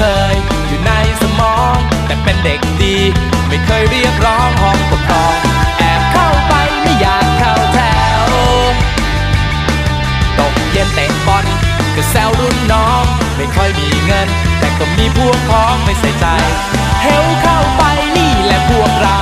คยอยู่ในสมอง แต่เป็นเด็กดี ไม่เคยเรียกร้องห้องปกครองแอบเข้าไปไม่อยากเข้าแถวตกเย็นเตะบอลก็แซวรุ่นน้อง ไม่ค่อยมีเงิน แต่ก็มีพวกพ้องไม่ใส่ใจ เฮลเข้าไปนี่แหละพวกเรา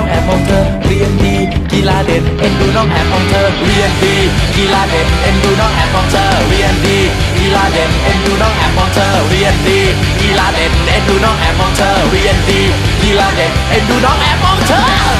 น้องแอบมองเธอ เรียนดี กีฬาเด่น เอ็นดูน้องแอบมองเธอ เรียนดี กีฬาเด่น เอ็นดูน้องแอบมองเธอ เรียนดี กีฬาเด่น เอ็นดูน้องแอบมองเธอ เรียนดี กีฬาเด่น เอ็นดูน้องแอบมองเธอ เรียนดี กีฬาเด่น เอ็นดูน้องแอบมองเธอ